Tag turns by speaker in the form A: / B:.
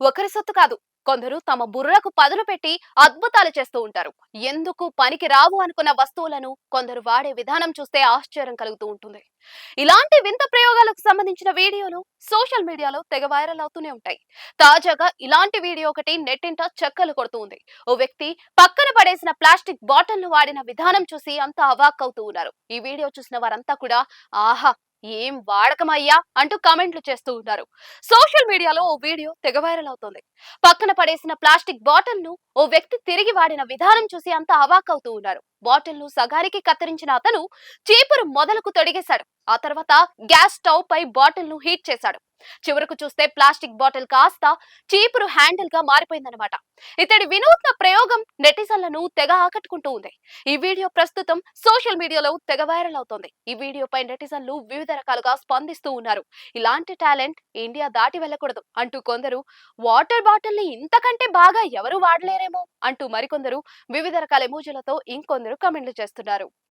A: ఒకరి సొత్తు కాదు. కొందరు తమ బుర్రకు పదులు పెట్టి అద్భుతాలు చేస్తూ ఉంటారు. ఎందుకు పనికి రావు అనుకున్న వస్తువులను కొందరు వాడే విధానం చూస్తే ఆశ్చర్యం కలుగుతూ ఉంటుంది. ఇలాంటి వింత ప్రయోగాలకు సంబంధించిన వీడియోలు సోషల్ మీడియాలో తెగ వైరల్ అవుతూనే ఉంటాయి. తాజాగా ఇలాంటి వీడియో ఒకటి నెట్టింట చెక్కలు కొడుతూ ఉంది. ఓ వ్యక్తి పక్కన పడేసిన ప్లాస్టిక్ బాటిల్ను వాడిన విధానం చూసి అంతా అవాక్ అవుతూ ఉన్నారు. ఈ వీడియో చూసిన వారంతా కూడా ఆహా! ఏం వాడకమయ్యా? అంటూ కామెంట్లు చేస్తూ ఉన్నారు. సోషల్ మీడియాలో ఓ వీడియో తెగ వైరల్ అవుతోంది. పక్కన పడేసిన ప్లాస్టిక్ బాటిల్ను ఓ వ్యక్తి తిరిగి వాడిన విధానం చూసి అంతా అవాక్ అవుతూ ఉన్నారు. బాటిల్ను సగానికి కత్తిరించిన అతను చీపురు మొదలకు తొడిగేశాడు. ఆ తర్వాత గ్యాస్ స్టవ్ పై బాటిల్ను హీట్ చేశాడు. చివరకు చూస్తే ప్లాస్టిక్ బాటిల్ కాస్త చీపురు హ్యాండిల్గా మారిపోయిందనమాట ఇతడి వినూత్న ప్రయోగం నెటిజన్లను తెగ ఆకట్టుకుంటూ ఉంది. ఈ వీడియో ప్రస్తుతం సోషల్ మీడియాలో తెగ వైరల్ అవుతోంది. ఈ వీడియోపై నెటిజన్లు వివిధ రకాలుగా స్పందిస్తూ ఉన్నారు. ఇలాంటి టాలెంట్ ఇండియా దాటి వెళ్ళకూడదు అంటూ కొందరు వాటర్ బాటిల్ని ఇంతకంటే బాగా ఎవరు వాడలేరేమో అంటూ మరికొందరు వివిధ రకాల ఎమోజీలతో ఇంకొందరు కమెంట్లు చేస్తున్నారు.